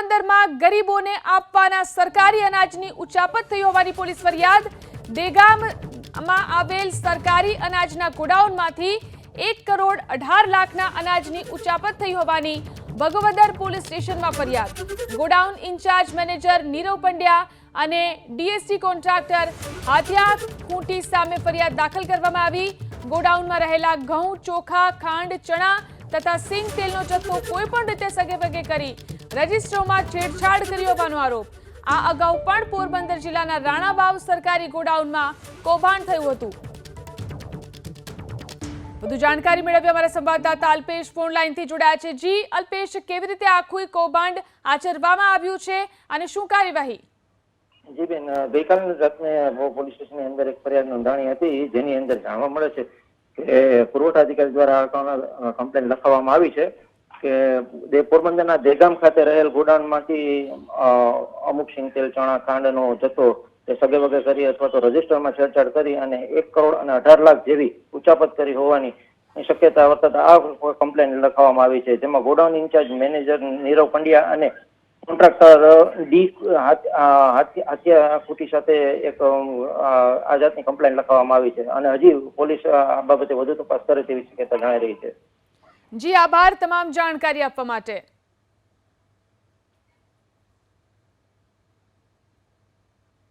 પોરબંદરમાં ગરીબોને આપવાના સરકારી અનાજની ઉચાપત થઈ હોવાની પોલીસ ફરિયાદ. દેગામમાં આવેલ સરકારી અનાજના ગોડાઉનમાંથી એક કરોડ અઢાર લાખના અનાજની ઉચાપત થઈ હોવાની ભગવદર પોલીસ સ્ટેશનમાં ફરિયાદ. Godown incharge manager Nirav Pandya અને ડીએસસી કોન્ટ્રાક્ટર હાથિયા ખૂંટી સામે ફરિયાદ દાખલ કરવામાં આવી. ગોડાઉનમાં રહેલા ઘઉં, ચોખા, ખાંડ, ચણા તથા સિંગ તેલનો જથ્થો કોઈ પણ રીતે સગેવગે કરી રજિસ્ટ્રોમાં છેડછાડ કરી હોવાનો આરોપ. આ અગાઉ પણ પોરબંદર જિલ્લાના રાણાબાવ સરકારી ગોડાઉનમાં કૌભાંડ થયું હતું. વધુ જાણકારી મેળવી અમારા સંવાદદાતા અલ્પેશ ફોનલાઈનથી જોડાયા છે. જી, અલ્પેશ, કેવી રીતે આખું કૌભાંડ આચરવામાં આવ્યું છે અને શું કાર્યવાહી? જી બેન ગઈકાલ રાતને પોલીસ સ્ટેશનની અંદર એક ફરિયાદ નોંધાણી હતી, જેની અંદર જાણવા મળે છે કે પુરવઠા અધિકારી દ્વારા કમ્પ્લેન લખાવવામાં આવી છે કે પોરબંદરના દેગામ ખાતે રહેલ ગોડાઉનમાંથી અમુક સિંગ તેલ, ચણા ખાંડનો જથ્થો તે સગે વગે કરી અથવા તો રજીસ્ટરમાં છેડછાડ કરી અને એક કરોડ અને અઢાર લાખ જેવી ઉચાપત કરી હોવાની શક્યતા વર્તતા આ કમ્પ્લેન લખાવવામાં આવી છે, જેમાં godown incharge manager Nirav Pandya અને કોન્ટ્રાક્ટર ડી હત્યા કુટી સાથે એક આ જાતની કમ્પ્લેન લખાવવામાં આવી છે. અને હજી પોલીસ આ બાબતે વધુ તપાસ કરે તેવી શક્યતા જણાઈ રહી છે. જી, આભાર. તમામ જાણકારી આપવા માટે.